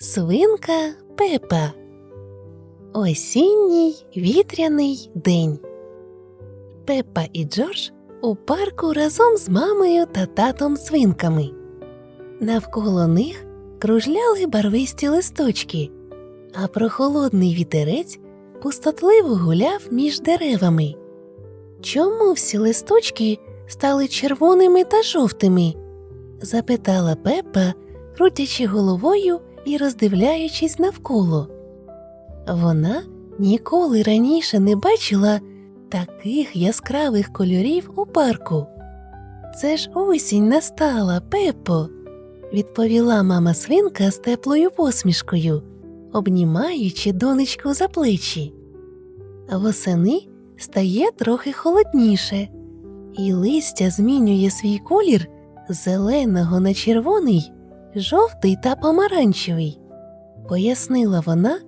Свинка Пепа. Осінній вітряний день. Пепа і Джордж у парку разом з мамою та татом свинками. Навколо них кружляли барвисті листочки, а прохолодний вітерець пустотливо гуляв між деревами. Чому всі листочки стали червоними та жовтими? запитала Пепа, крутячи головою і роздивляючись навколо. Вона ніколи раніше не бачила таких яскравих кольорів у парку. Це ж осінь настала, Пепо, відповіла мама свинка з теплою посмішкою, обнімаючи донечку за плечі. Восени стає трохи холодніше, і листя змінює свій колір зеленого на червоний, жовтий та помаранчевий, пояснила вона,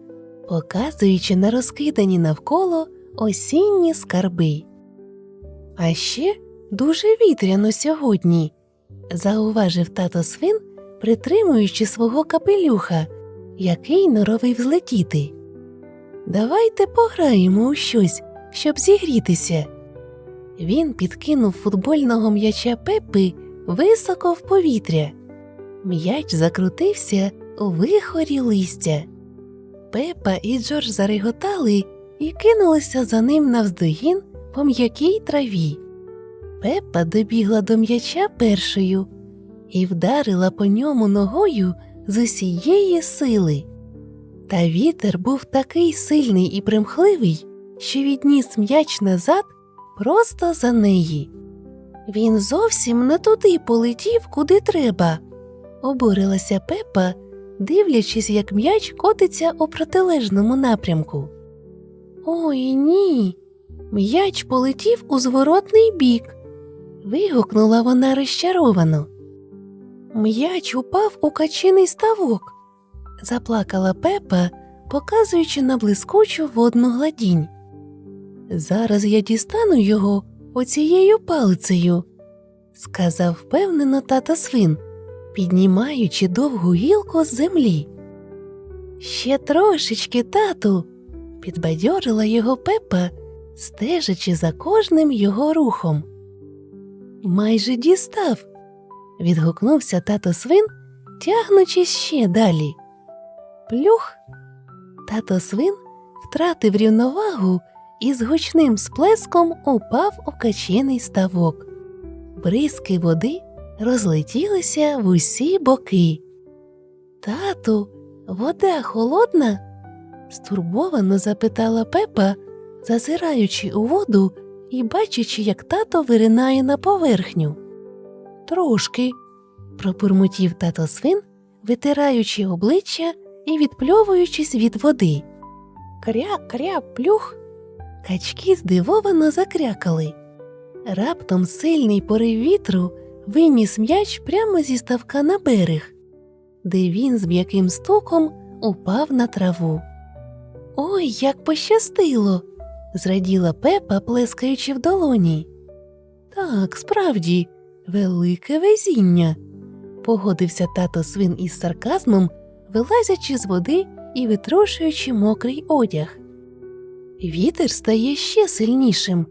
показуючи на розкидані навколо осінні скарби. А ще дуже вітряно сьогодні, зауважив тато свин, притримуючи свого капелюха, який норовив злетіти. Давайте пограємо у щось, щоб зігрітися. Він підкинув футбольного м'яча Пепи високо в повітря. М'яч закрутився у вихорі листя. Пепа і Джордж зареготали і кинулися за ним навздогін по м'якій траві. Пепа добігла до м'яча першою і вдарила по ньому ногою з усієї сили. Та вітер був такий сильний і примхливий, що відніс м'яч назад просто за неї. Він зовсім не туди полетів, куди треба, обурилася Пепа, дивлячись, як м'яч котиться у протилежному напрямку. Ой ні. М'яч полетів у зворотний бік. вигукнула вона розчаровано. М'яч упав у качиний ставок, заплакала Пепа, показуючи на блискучу водну гладінь. Зараз я дістану його оцією палицею, сказав впевнено тата свин, піднімаючи довгу гілку з землі. Ще трошечки, тату, підбадьорила його Пепа, стежачи за кожним його рухом. Майже дістав, відгукнувся тато свин, тягнучись ще далі. Плюх. Тато свин втратив рівновагу і з гучним сплеском упав у качений ставок. Бризки води розлетілися в усі боки. Тату, вода холодна? стурбовано запитала Пепа, зазираючи у воду і бачачи, як тато виринає на поверхню. Трошки, пробурмотів тато свин, витираючи обличчя і відпльовуючись від води. Кря, кря, плюх. Качки здивовано закрякали. Раптом сильний порив вітру виніс м'яч прямо зі ставка на берег, де він з м'яким стуком упав на траву. Ой, як пощастило! зраділа Пепа, плескаючи в долоні. Так, справді, велике везіння, погодився тато свин із сарказмом, вилазячи з води і витрушуючи мокрий одяг. Вітер стає ще сильнішим,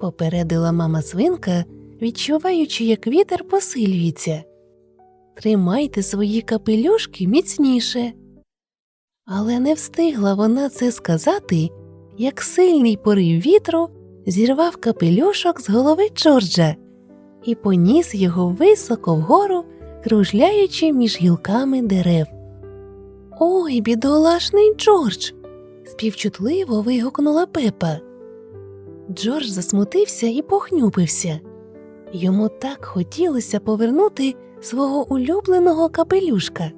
попередила мама свинка, відчуваючи, як вітер посилюється. Тримайте свої капелюшки міцніше. Але не встигла вона це сказати, як сильний порив вітру зірвав капелюшок з голови Джорджа і поніс його високо вгору, кружляючи між гілками дерев. Ой, бідолашний Джордж. співчутливо вигукнула Пепа. Джордж засмутився і похнюпився. Йому так хотілося повернути свого улюбленого капелюшка.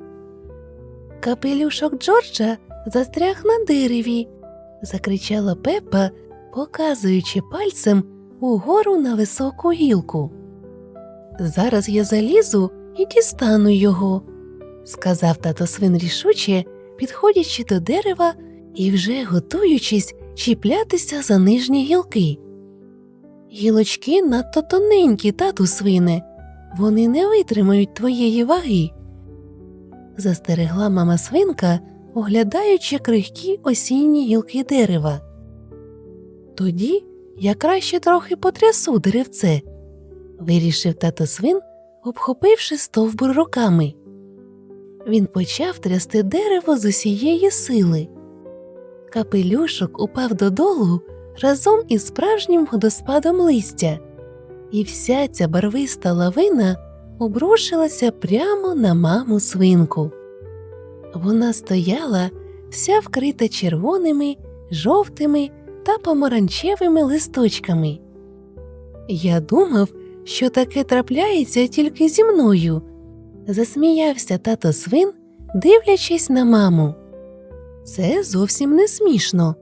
Капелюшок Джорджа застряг на дереві, закричала Пепа, показуючи пальцем угору на високу гілку. Зараз я залізу і дістану його, сказав тато свин рішуче, підходячи до дерева і вже готуючись чіплятися за нижні гілки. Гілочки надто тоненькі, тату свине, вони не витримають твоєї ваги. застерегла мама свинка, оглядаючи крихкі осінні гілки дерева. Тоді я краще трохи потрясу деревце, вирішив тато свин, обхопивши стовбур руками. Він почав трясти дерево з усієї сили. Капелюшок упав додолу разом із справжнім водоспадом листя, і вся ця барвиста лавина обрушилася прямо на маму свинку. Вона стояла вся вкрита червоними, жовтими та помаранчевими листочками. Я думав, що таке трапляється тільки зі мною, засміявся тато свин, дивлячись на маму. Це зовсім не смішно,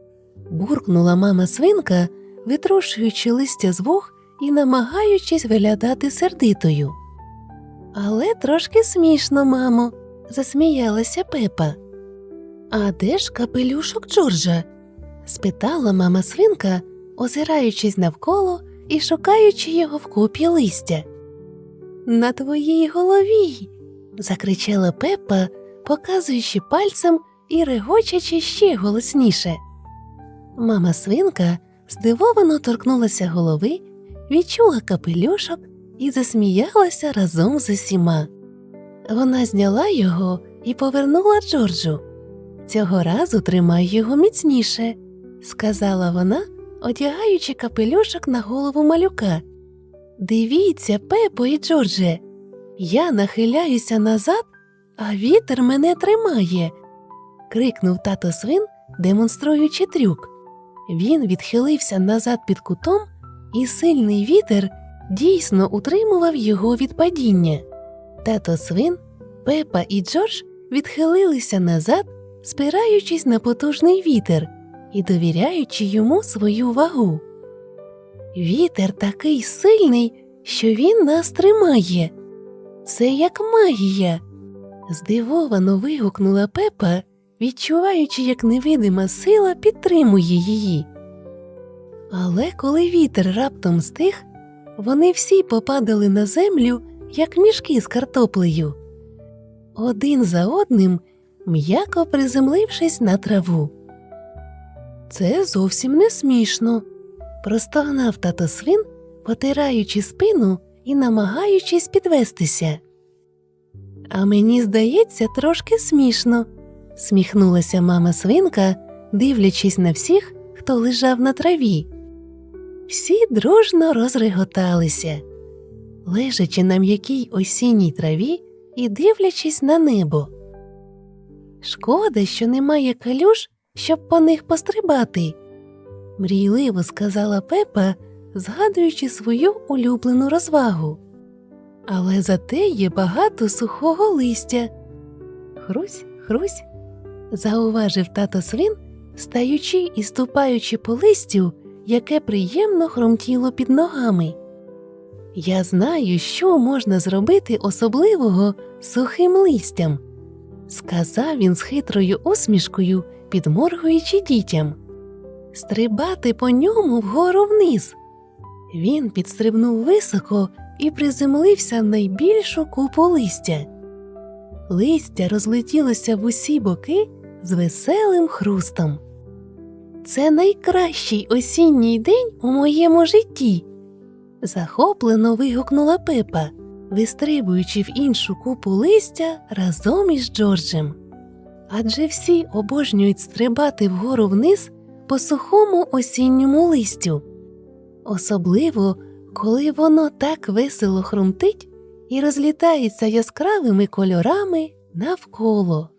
буркнула мама свинка, витрушуючи листя з вух і намагаючись виглядати сердитою. Але трошки смішно, мамо, засміялася Пепа. А де ж капелюшок Джорджа? спитала мама свинка, озираючись навколо і шукаючи його в купі листя. На твоїй голові. закричала Пепа, показуючи пальцем і регочачи ще голосніше. Мама свинка здивовано торкнулася голови, відчула капелюшок і засміялася разом з усіма. Вона зняла його і повернула Джорджу. Цього разу тримай його міцніше, сказала вона, одягаючи капелюшок на голову малюка. Дивіться, Пепо і Джордже, я нахиляюся назад, а вітер мене тримає. крикнув тато свин, демонструючи трюк. Він відхилився назад під кутом, і сильний вітер дійсно утримував його від падіння. Тато свин, Пепа і Джордж відхилилися назад, спираючись на потужний вітер і довіряючи йому свою вагу. Вітер такий сильний, що він нас тримає. Це як магія. здивовано вигукнула Пепа, відчуваючи, як невидима сила підтримує її. Але коли вітер раптом стих, вони всі попадали на землю, як мішки з картоплею, один за одним, м'яко приземлившись на траву. Це зовсім не смішно, простогнав тато свин, потираючи спину і намагаючись підвестися. А мені здається, трошки смішно, сміхнулася мама свинка, дивлячись на всіх, хто лежав на траві. Всі дружно розреготалися, лежачи на м'якій осінній траві і дивлячись на небо. Шкода, що немає калюш, щоб по них пострибати, мрійливо сказала Пепа, згадуючи свою улюблену розвагу. Але зате є багато сухого листя. Хрусь, хрусь, зауважив тато свин, стаючи і ступаючи по листю, яке приємно хромтіло під ногами. Я знаю, що можна зробити особливого сухим листям, сказав він з хитрою усмішкою, підморгуючи дітям. Стрибати по ньому вгору вниз. Він підстрибнув високо і приземлився в найбільшу купу листя. Листя розлетілося в усі боки з веселим хрустом. Це найкращий осінній день у моєму житті. захоплено вигукнула Пепа, вистрибуючи в іншу купу листя разом із Джорджем. Адже всі обожнюють стрибати вгору вниз по сухому осінньому листю, особливо коли воно так весело хрумтить і розлітається яскравими кольорами навколо.